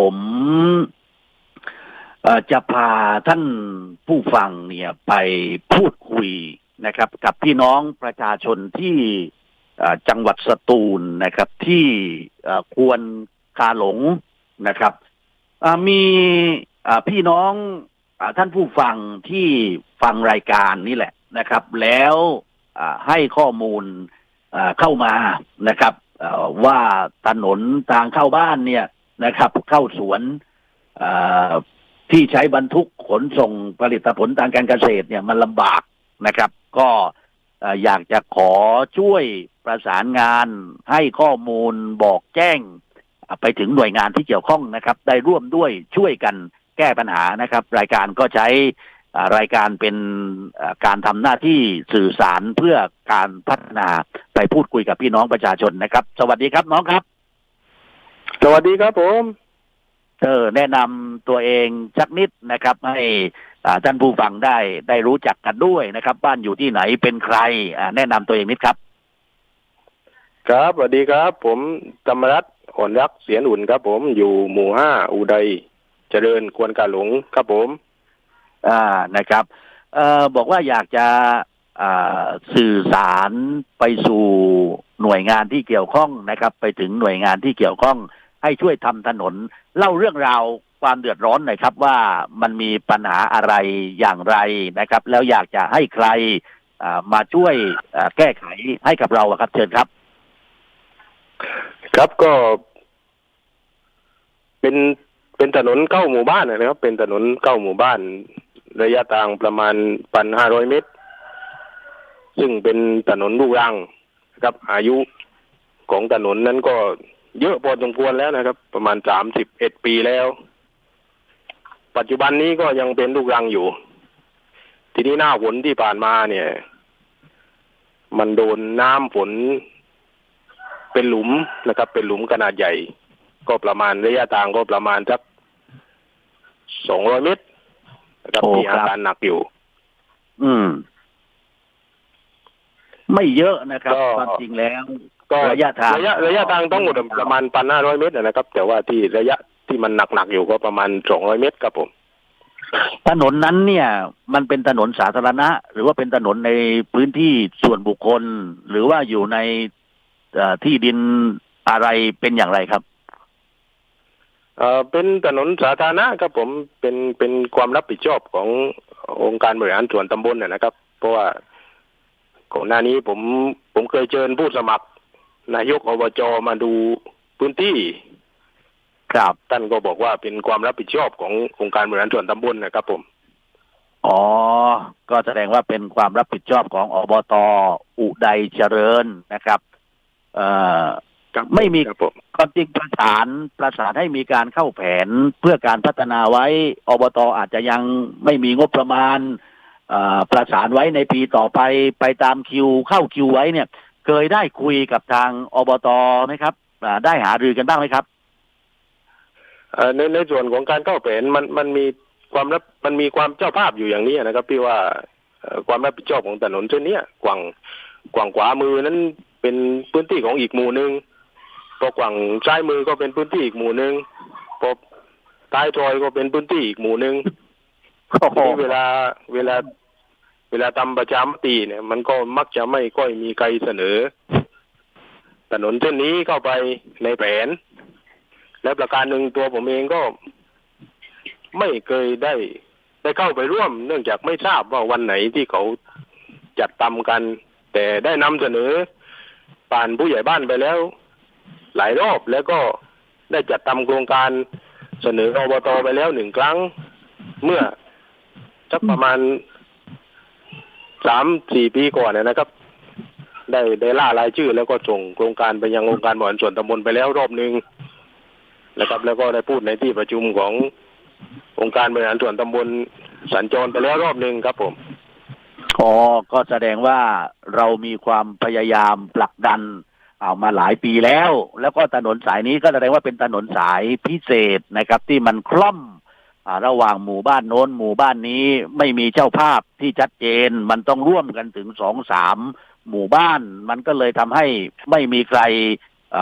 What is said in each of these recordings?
ผมจะพาท่านผู้ฟังเนี่ยไปพูดคุยนะครับ กับพี่น้องประชาชนที่จังหวัดสตูลนะครับ ที่ควรกาหลงนะครับมีพี่น้องอท่านผู้ฟังที่ฟังรายการนี่แหละนะครับ แล้วให้ข้อมูลเข้ามานะครับว่าถนนทางเข้าบ้านเนี่ย นะครับ เข้าสวนที่ใช้บรรทุกขนส่งผลิตผลทางการเกษตรเนี่ยมันลำบากนะครับ ก็เอ่อยากจะขอช่วยประสานงานให้ข้อมูลบอกแจ้ง ไปถึงหน่วยงานที่เกี่ยวข้องนะครับ ได้ร่วมด้วยช่วยกันแก้ปัญหานะครับ รายการก็ใช้รายการเป็นการทำหน้าที่สื่อสารเพื่อการพัฒนาไปพูดคุยกับพี่น้องประชาชนนะครับ สวัสดีครับน้องครับ สวัสดีครับผม เออแนะนำตัวเองสักนิดนะครับ ให้อ่าท่านผู้ฟังได้ได้รู้จักกันด้วยนะครับ บ้านอยู่ที่ไหนเป็นใครอ่าแนะนำตัวเองนิดครับ ครับสวัสดีครับ ผมธรรมรัตน์อ่อนรักเสียนอุ่นครับ ผมอยู่หมู่ห้าอุดัยเจริญควรกาหลงครับผม อ่านะครับ เอ่อบอกว่าอยากจะอ่าสื่อสารไปสู่หน่วยงานที่เกี่ยวข้องนะครับ ไปถึงหน่วยงานที่เกี่ยวข้อง ให้ช่วยทำถนน เล่าเรื่องราวความเดือดร้อนหน่อยครับว่ามันมีปัญหาอะไรอย่างไรนะครับ แล้วอยากจะให้ใครมาช่วยแก้ไขให้กับเราครับ เชิญครับ ครับก็ เป็นเป็นถนนเข้าหมู่บ้านนะครับ เป็นถนนเข้าหมู่บ้าน ระยะทางประมาณพันห้าร้อยเมตร ซึ่งเป็นถนนลูกรังครับ อายุของถนนนั้นก็ เยอะพอสมควรแล้วนะครับ ประมาณสามสิบเอ็ดปีแล้ว ปัจจุบันนี้ก็ยังเป็นลูกรังอยู่ ทีนี้หน้าฝนที่ผ่านมาเนี่ย มันโดนน้ำฝน เป็นหลุมนะครับ เป็นหลุมขนาดใหญ่ ก็ประมาณระยะทางก็ประมาณสักสองร้อยเมตรนะครับโอ้มีครัอาบการหนักอยู่ อืม ไม่เยอะนะครับก็ความจริงแล้ว ก็ระยะทางระยะระยะทางต้องหมดประมาณพันห้าร้อยเมตรนะครับ แต่ว่าที่ระยะที่มันหนักๆอยู่ก็ประมาณสองร้อยเมตรครับผม ถนนนั้นเนี่ย มันเป็นถนนสาธารณะ หรือว่าเป็นถนนในพื้นที่ส่วนบุคคล หรือว่าอยู่ในเอ่อที่ดินอะไรเป็นอย่างไรครับเอ่อเป็นถนนสาธารณะครับผมเป็นเป็นความรับผิดชอบขององค์การบริหารส่วนตำบลนะนะครับ เพราะว่าก่อนหน้านี้ผมผมเคยเชิญผู้สมัคร นายกอบจมาดูพื้นที่ ครับท่านก็บอกว่าเป็นความรับผิดชอบขององค์การบริหารส่วนตำบลนะครับผม อ๋อ ก็แสดงว่าเป็นความรับผิดชอบของอบตอุดัยเจริญนะครับ เอ่อครับไม่มีครับผมความจริงประสานประสานให้มีการเข้าแผนเพื่อการพัฒนาไว้อบตอาจจะยังไม่มีงบประมาณเอ่อประสานไว้ในปีต่อไปไปตามคิวเข้าคิวไว้เนี่ย เคยได้คุยกับทางอบตไหมครับอ่าได้หารือกันบ้างไหมครับเอ่อในในส่วนของการเข้าแผนมันมันมีความรับมันมีความเจ้าภาพอยู่อย่างนี้นะครับ พี่ว่าเอ่อความรับผิดชอบของถนนเส้นเนี้ยกว่างกว่างขวามือนั้นเป็นพื้นที่ของอีกหมู่หนึ่งพอกว่างซ้ายมือก็เป็นพื้นที่อีกหมู่หนึ่งพอท้ายซอยก็เป็นพื้นที่อีกหมู่หนึ่งโอ้โหทีนี้เวลาเวลา เวลาทำประชามติเนี่ย มันก็มักจะไม่ค่อยมีใครเสนอ ถนนเส้นนี้เข้าไปในแผน และประการหนึ่งตัวผมเองก็ไม่เคยได้ได้เข้าไปร่วม เนื่องจากไม่ทราบว่าวันไหนที่เขาจัดทำกัน แต่ได้นำเสนอผ่านผู้ใหญ่บ้านไปแล้ว หลายรอบแล้วก็ได้จัดทำโครงการเสนออบตไปแล้วหนึ่งครั้ง เมื่อสักประมาณ สามสี่ปีก่อนเนยนะครับ ได้ได้ล่ารายชื่อ แล้วก็ส่งโครงการไปยังองค์การบริหารส่วนตำบลไปแล้วรอบหนึ่งนะครับ แล้วก็ได้พูดในที่ประชุมขององค์การบริหารส่วนตำบลสัญจรไปแล้วรอบหนึ่งครับผมอ๋อก็แสดงว่าเรามีความพยายามผลักดันเอามาหลายปีแล้ว แล้วก็ถนนสายนี้ก็แสดงว่าเป็นถนนสายพิเศษนะครับ ที่มันคล่อม ระหว่างหมู่บ้านโน้นหมู่บ้านนี้ไม่มีเจ้าภาพที่ชัดเจน มันต้องร่วมกันถึงสองสามหมู่บ้าน มันก็เลยทำให้ไม่มีใคร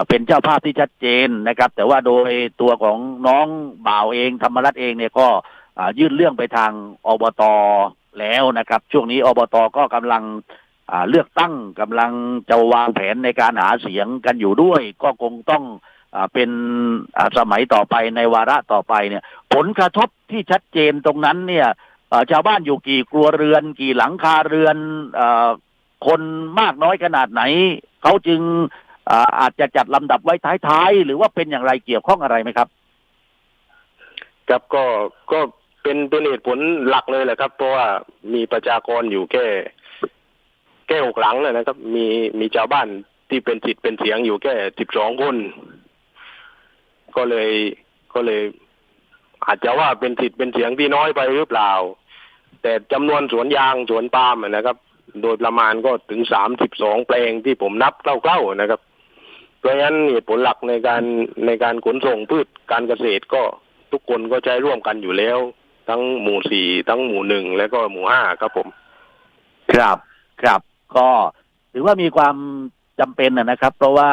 เป็นเจ้าภาพที่ชัดเจนนะครับ แต่ว่าโดยตัวของน้องบ่าวเองธรรมรัตน์เองเนี่ยก็ยื่นเรื่องไปทางอบตแล้วนะครับ ช่วงนี้อบตก็กำลังเลือกตั้งกำลังจะวางแผนในการหาเสียงกันอยู่ด้วย ก็คงต้อง เป็นอ่าสมัยต่อไปในวาระต่อไปเนี่ย ผลกระทบที่ชัดเจนตรงนั้นเนี่ยชาวบ้านอยู่กี่ครัวเรือน กี่หลังคาเรือนอคนมากน้อยขนาดไหน เขาจึงอ่าอาจจะจัดลำดับไว้ท้ายๆ หรือว่าเป็นอย่างไรเกี่ยวข้องอะไรไหมครับครับก็ก็เป็นเป็นเหตุผลหลักเลยแหละครับ เพราะว่ามีประชากรอยู่แค่แค่หกหลังเลยนะครับ มีมีชาวบ้านที่เป็นสิทธิ์เป็นเสียงอยู่แค่สิบสองคน ก็เลยก็เลย อาจจะว่าเป็นสิทธิ์เป็นเสียงที่น้อยไปหรือเปล่า แต่จำนวนสวนยางสวนปาล์มนะครับ โดยประมาณก็ถึงสามสิบสองแปลงที่ผมนับคร่าวๆนะครับ เพราะฉะนั้นเหตุผลหลักในการในการขนส่งพืชการเกษตรก็ทุกคนก็ใช้ร่วมกันอยู่แล้ว ทั้งหมู่สี่ทั้งหมู่หนึ่งและก็หมู่ห้าครับผม ครับครับ ก็ถือว่ามีความจำเป็นนะครับ เพราะว่า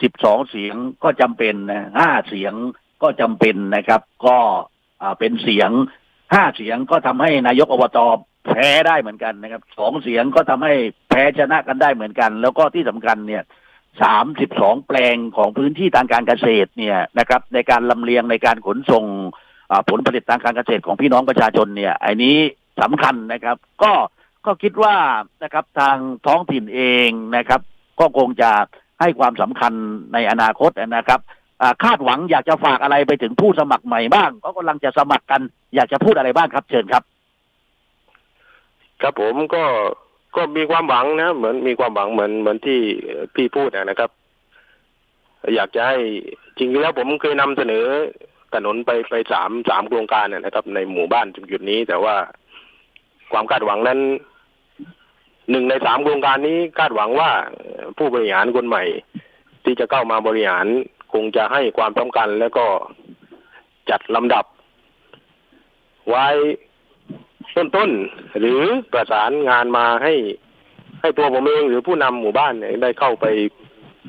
12เสียงก็จำเป็นนะห้าเสียงก็จำเป็นนะครับ ก็เป็นเสียงห้าเสียงก็ทำให้นายกอบตแพ้ได้เหมือนกันนะครับสองเสียงก็ทำให้แพ้ชนะกันได้เหมือนกัน แล้วก็ที่สำคัญเนี่ยสามสิบสองแปลงของพื้นที่ทางการเกษตรเนี่ยนะครับ ในการลำเลียงในการขนส่งผลผลิตทางการเกษตรของพี่น้องประชาชนเนี่ยไอันนี้สำคัญนะครับ ก็ก็คิดว่านะครับทางท้องถิ่นเองนะครับ ก็คงจะ ให้ความสำคัญในอนาคตนะครับคาดหวังอยากจะฝากอะไรไปถึงผู้สมัครใหม่บ้างก็กำลังจะสมัครกัน อยากจะพูดอะไรบ้างครับ เชิญครับ ครับผมก็ก็มีความหวังนะ เหมือนมีความหวังเหมือนเหมือนที่พี่พูดนะครับ อยากจะให้จริงๆแล้วผมเคยนำเสนอถนนไปไปสามสามโครงการนะนะครับ ในหมู่บ้านจุดนี้ แต่ว่าความคาดหวังนั้น หนึ่งในสามโครงการนี้คาดหวังว่าผู้บริหารคนใหม่ ที่จะเข้ามาบริหารคงจะให้ความสำคัญแล้วก็จัดลำดับ ไว้ต้นๆหรือประสานงานมาให้ ให้ตัวผมเองหรือผู้นำหมู่บ้านได้เข้าไป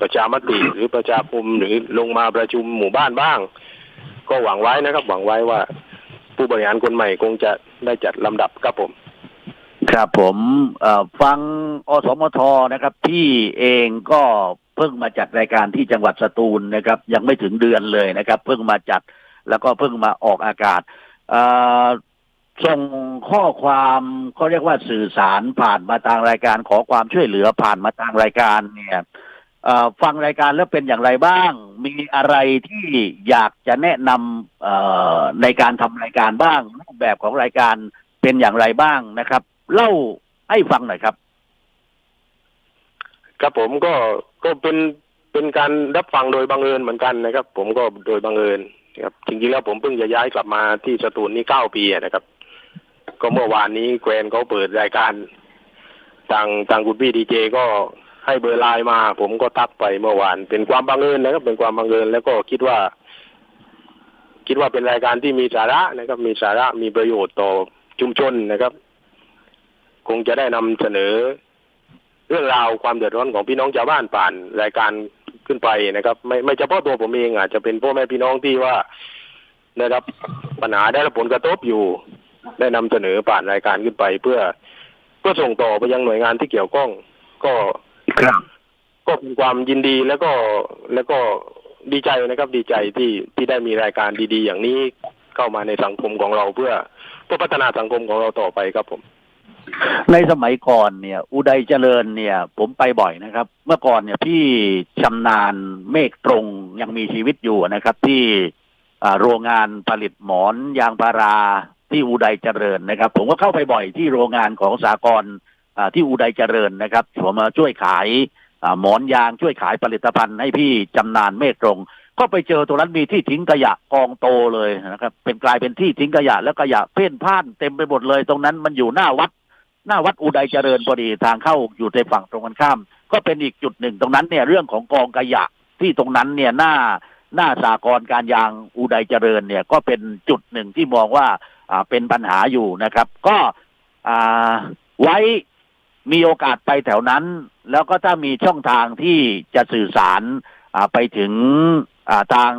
ประชามติหรือประชาคมหรือลงมาประชุมหมู่บ้านบ้าง ก็หวังไว้นะครับ หวังไว้ว่า ผู้บริหารคนใหม่คงจะได้จัดลำดับครับผม ครับผมฟังอสมทนะครับพี่เองก็เพิ่งมาจัดรายการที่จังหวัดสตูลนะครับ ยังไม่ถึงเดือนเลยนะครับ เพิ่งมาจัดแล้วก็เพิ่งมาออกอากาศส่งข้อความเขาเรียกว่าสื่อสารผ่านมาทางรายการขอความช่วยเหลือผ่านมาทางรายการเนี่ยฟังรายการแล้วเป็นอย่างไรบ้าง มีอะไรที่อยากจะแนะนำในการทำรายการบ้างรูปแบบของรายการเป็นอย่างไรบ้างนะครับ เล่าให้ฟังหน่อยครับ ครับผมก็ก็เป็นเป็นการรับฟังโดยบังเอิญเหมือนกันนะครับ ผมก็โดยบังเอิญครับจริงๆแล้วผมเพิ่งจะย้ายกลับมาที่สตูลนี่เก้าปีนะครับ ก็เมื่อวานนี้แกรนเขาเปิดรายการทางทางคุณพี่ดีเจก็ให้เบอร์ไลน์มา ผมก็ทักไปเมื่อวาน เป็นความบังเอิญนะครับ เป็นความบังเอิญแล้วก็คิดว่า คิดว่าเป็นรายการที่มีสาระนะครับ มีสาระมีประโยชน์ต่อชุมชนนะครับ คงจะได้นำเสนอ เรื่องราวความเดือดร้อนของพี่น้องชาวบ้านผ่านรายการขึ้นไปนะครับ ไม่ไม่เฉพาะตัวผมเองอาจจะเป็นพ่อแม่พี่น้องที่ว่าได้รับปัญหาได้รับผลกระทบอยู่ ได้นำเสนอผ่านรายการขึ้นไป เพื่อเพื่อส่งต่อไปยังหน่วยงานที่เกี่ยวข้องก็ครับก็เป็นความยินดีแล้วก็แล้วก็ดีใจนะครับดีใจที่ที่ได้มีรายการดี ๆ อย่างนี้เข้ามาในสังคมของเราเพื่อเพื่อพัฒนาสังคมของเราต่อไปครับผม ในสมัยก่อนเนี่ย อุดัยเจริญเนี่ย ผมไปบ่อยนะครับ เมื่อก่อนเนี่ยพี่ชำนาญเมฆตรงยังมีชีวิตอยู่นะครับ ที่โรงงานผลิตหมอนยางพาราที่อุดัยเจริญนะครับ ผมก็เข้าไปบ่อยที่โรงงานของสากลที่อุดัยเจริญนะครับ ผมมาช่วยขายหมอนยางช่วยขายผลิตภัณฑ์ให้พี่จำนานเมฆตรง ก็ไปเจอตรงนั้นมีที่ทิ้งขยะกองโตเลยนะครับ เป็นกลายเป็นที่ทิ้งขยะแล้วขยะเพ่นพ่านเต็มไปหมดเลย ตรงนั้นมันอยู่หน้าวัด หน้าวัดอุดัยเจริญพอดีทางเข้าอยู่ในฝั่งตรงกันข้าม ก็เป็นอีกจุดหนึ่งตรงนั้นเนี่ยเรื่องของกองขยะที่ตรงนั้นเนี่ยหน้าหน้าสากรการยางอุดัยเจริญเนี่ยก็เป็นจุดหนึ่งที่มองว่าอ่าเป็นปัญหาอยู่นะครับ ก็อ่าไว้มีโอกาสไปแถวนั้น แล้วก็ถ้ามีช่องทางที่จะสื่อสารอ่าไปถึงอ่าทาง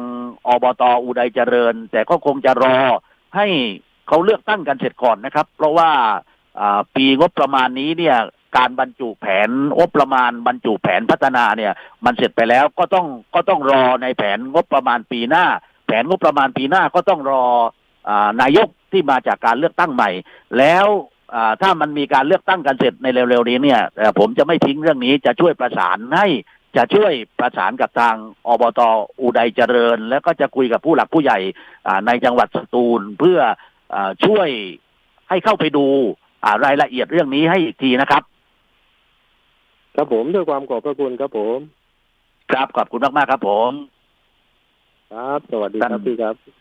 อบตอุดัยเจริญ แต่ก็คงจะรอให้เขาเลือกตั้งกันเสร็จก่อนนะครับ เพราะว่า ปีงบประมาณนี้เนี่ยการบรรจุแผนงบประมาณบรรจุแผนพัฒนาเนี่ย มันเสร็จไปแล้วก็ต้องก็ต้องรอในแผนงบประมาณปีหน้า แผนงบประมาณปีหน้าก็ต้องรออนายกที่มาจากการเลือกตั้งใหม่ แล้วถ้ามันมีการเลือกตั้งกันเสร็จในเร็วๆนี้เนี่ยผมจะไม่ทิ้งเรื่องนี้จะช่วยประสานให้จะช่วยประสานกับทางอบตอุดัยเจริญ แล้วก็จะคุยกับผู้หลักผู้ใหญ่ในจังหวัดสตูลเพื่ออช่วยให้เข้าไปดู รายละเอียดเรื่องนี้ให้อีกทีนะครับ ครับผมด้วยความขอบพระคุณครับผม ครับขอบคุณมากๆครับผม ครับ สวัสดีครับท่านพี่ครับ